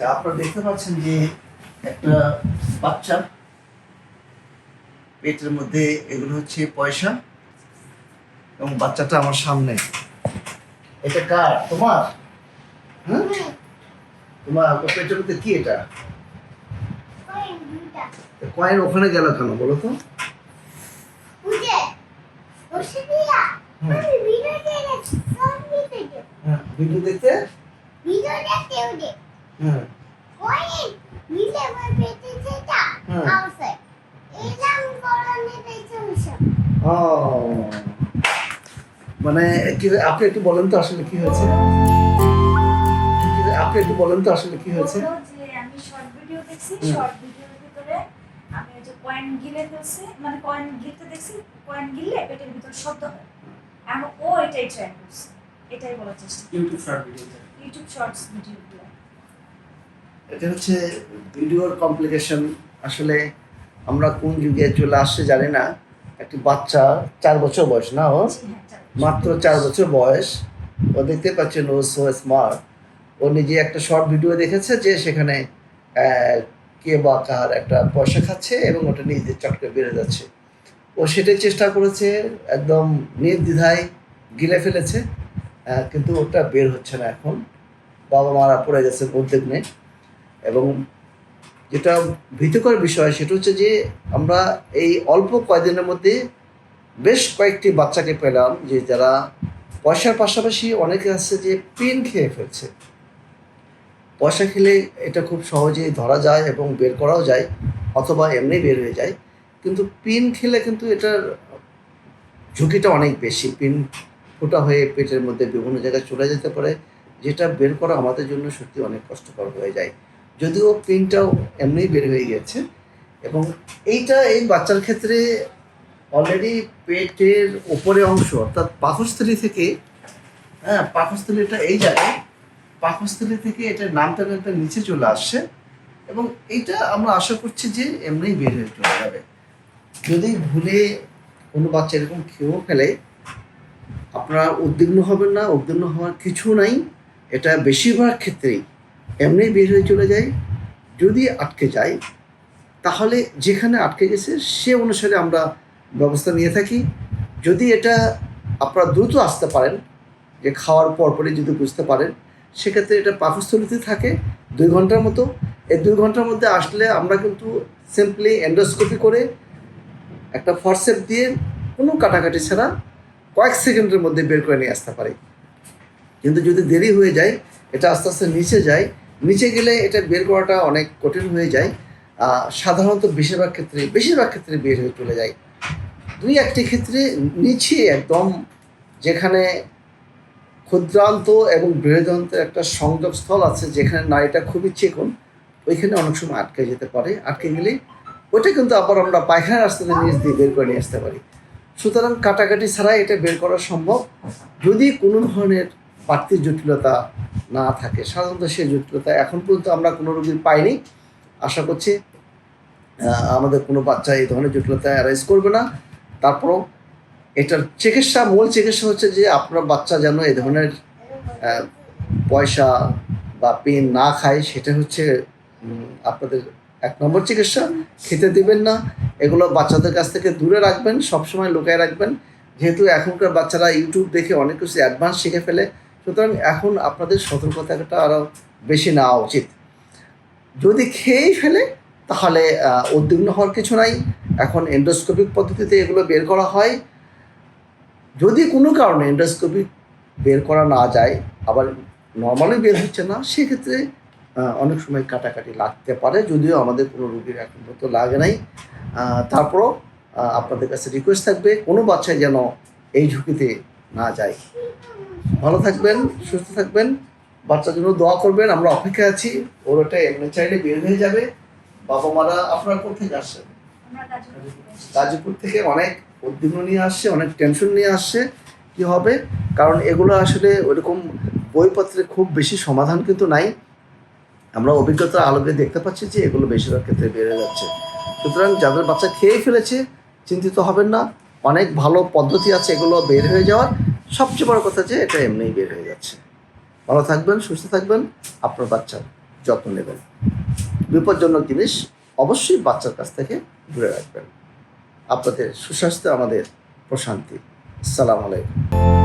আপনারা দেখতে পাচ্ছেন যে একটা বাচ্চা পেটের মধ্যে এগুলো হচ্ছে পয়সা এবং বাচ্চাটা আমার সামনে। এটা কার? তোমার? তোমার পেটের মধ্যে কি এটা? কয়েন ওখানে গেল কেন বলো তো। হ্যাঁ ভিডিও দেখতে? হ্যাঁ। ও। মানে কি আপনি একটু বলেন তো আসলে কি হয়েছে? আপনি একটু বলেন তো আসলে কি হয়েছে? আমি শর্ট ভিডিও দেখছি শর্ট ভিডিওর ভিতরে আমি যে কয়েন গিলে ফেলছি মানে কয়েন গিলতে দেখছি কয়েন গিললে পেটের ভিতর শব্দ হয়। এখন ও এটাই ট্রাই করছে। এটাই বলার চেষ্টা ইউটিউব শর্ট ভিডিওতে ইউটিউব শর্টস ভিডিওগুলো এটা হচ্ছে ভিডিওর কমপ্লিকেশন আসলে আমরা কোন যুগে চলে আসছে জানি না। একটি বাচ্চা চার বছর বয়স না ও? হ্যাঁ মাত্র চার বছর বয়স। ও দেখতে পাচ্ছেন ও সো স্মার্ট ও নিজে একটা শর্ট ভিডিও দেখেছে যে সেখানে কে বা কার একটা পয়সা খাচ্ছে এবং ওটা নিজে চটকে বেড়ে যাচ্ছে। ও সেটাই চেষ্টা করেছে একদম নির্দ্বিধায় গিলে ফেলেছে। কিন্তু ওটা বের হচ্ছে না এখন। বাবা মারা পড়ে গেছে উদ্যোগ নেই এবং যেটা ভীতিকর বিষয় সেটা হচ্ছে যে আমরা এই অল্প কয়েকদিনের মধ্যে বেশ কয়েকটি বাচ্চাকে পেলাম যে যারা পয়সার পাশাপাশি অনেকে আছে যে পেন খেয়ে ফেলছে। পয়সা খেলে এটা খুব সহজেই ধরা যায় এবং বের করাও যায় অথবা এমনি বের হয়ে যায়। কিন্তু পিন খেলে কিন্তু এটার ঝুঁকিটা অনেক বেশি। পিন ফোটা হয়ে পেটের মধ্যে বিভিন্ন জায়গায় চলে যেতে পারে, যেটা বের করা আমাদের জন্য সত্যি অনেক কষ্টকর হয়ে যায়। যদিও পিনটাও এমনি বের হয়ে গেছে এবং এইটা এই বাচ্চার ক্ষেত্রে অলরেডি পেটের উপরে অংশ, অর্থাৎ পাকস্থলী থেকে হ্যাঁ পাকস্থলীটা এই জায়গায়, পাকস্থলী থেকে এটা নামতে নামতে নিচে চলে আসছে এবং এইটা আমরা আশা করছি যে এমনি বের হয়ে চলে যাবে। যদি ভুলে কোনো বাচ্চা এরকম খেয়েও ফেলে, আপনারা উদ্বিগ্ন হবেন না, উদ্বিগ্ন হওয়ার কিছু নাই, এটা বেশিরভাগ ক্ষেত্রেই এমনি বের হয়ে চলে যায়। যদি আটকে যায়, তাহলে যেখানে আটকে গেছে, সে অনুসারে আমরা ব্যবস্থা নিয়ে থাকি। যদি এটা আপনারা দ্রুত আসতে পারেন, যে খাওয়ার পর পরপরই যদি বুঝতে পারেন, সেক্ষেত্রে এটা পাকস্থলিতে থাকে দুই ঘণ্টার মতো। এই দুই ঘণ্টার মধ্যে আসলে আমরা কিন্তু সিম্পলি এন্ডোস্কোপি করে একটা ফরসেপ দিয়ে কোনো কাটাকাটি ছাড়া কয়েক সেকেন্ডের মধ্যে বের করে নিয়ে আসতে পারি। কিন্তু যদি দেরি হয়ে যায়, এটা আস্তে আস্তে নিচে যায় নিচে গেলে এটা বের করাটা অনেক কঠিন হয়ে যায়। সাধারণত বেশিরভাগ ক্ষেত্রে বেশিরভাগ ক্ষেত্রে বের হয়ে চলে যায়। দুই একটি ক্ষেত্রে নিচে একদম যেখানে ক্ষুদ্রান্ত এবং বৃহদান্তের একটা সংযোগস্থল আছে, যেখানে নারীটা খুবই চিকন, ওইখানে অনেক সময় আটকে যেতে পারে। আটকে গেলে ওইটা কিন্তু আবার আমরা পায়খানা রাস্তা দিয়ে নিচ দিয়ে বের করে নিয়ে আসতে পারি। সুতরাং কাটাকাটি ছাড়াই এটা বের করা সম্ভব। যদি কোনো ধরনের বাড়তি জটিলতা না থাকে। সাধারণত সেই জটিলতা এখন পর্যন্ত আমরা কোনো রোগীর পাইনি। আশা করছি আমাদের কোনো বাচ্চা এই ধরনের জটিলতা অ্যারাইজ করবে না। তারপরও এটার চিকিৎসা, মূল চিকিৎসা হচ্ছে যে আপনার বাচ্চা যেন এই ধরনের পয়সা বা পেন না খায়, সেটা হচ্ছে আপনাদের এক নম্বর চিকিৎসা। খেতে দিবেন না, এগুলো বাচ্চাদের কাছ থেকে দূরে রাখবেন, সবসময় লুকায় রাখবেন। যেহেতু এখনকার বাচ্চারা ইউটিউব দেখে অনেক কিছু অ্যাডভান্স শিখে ফেলে সুতরাং এখন আপনাদের সতর্কতাটা আরও বেশি নেওয়া উচিত। যদি খেয়েই ফেলে, তাহলে উদ্বিগ্ন হওয়ার কিছু নাই। এখন এন্ডোস্কোপিক পদ্ধতিতে এগুলো বের করা হয়। যদি কোনো কারণে এন্ডোস্কোপিক বের করা না যায়, আবার নর্মালি বের হচ্ছে না, সেক্ষেত্রে অনেক সময় কাটাকাটি লাগতে পারে। যদিও আমাদের কোনো রুগীর এখন পর্যন্ত লাগে নাই। তারপরও আপনাদের কাছে রিকোয়েস্ট থাকবে, কোনো বাচ্চাই যেন এই ঝুঁকিতে না যায়। ভালো থাকবেন সুস্থ থাকবেন। বাচ্চার জন্য দোয়া করবেন আমরা অপেক্ষায় আছি। ওর ওটা এমনি চাইলে বের হয়ে যাবে। বাবা মারা আপনার কোথা থেকে আসছেন গাজীপুর থেকে গাজীপুর থেকে অনেক উদ্বিগ্ন নিয়ে আসছে অনেক টেনশন নিয়ে আসছে। কি হবে? কারণ এগুলো আসলে ওইরকম বইপত্রে খুব বেশি সমাধান কিন্তু নাই। আমরা অভিজ্ঞতার আলোকে দেখতে পাচ্ছি যে এগুলো বেশিরভাগ ক্ষেত্রে বেড়ে যাচ্ছে। সুতরাং যাদের বাচ্চা খেয়ে ফেলেছে চিন্তিত হবেন না। অনেক ভালো পদ্ধতি আছে এগুলো বের হয়ে যাওয়ার। সবচেয়ে বড় কথা যে এটা এমনিই বের হয়ে যাচ্ছে। ভালো থাকবেন, সুস্থ থাকবেন, আপনার বাচ্চার যত্ন নেবেন। বিপজ্জনক জিনিস অবশ্যই বাচ্চার কাছ থেকে দূরে রাখবেন। আপনাদের সুস্বাস্থ্য, আমাদের প্রশান্তি। সালাম আলাইকুম।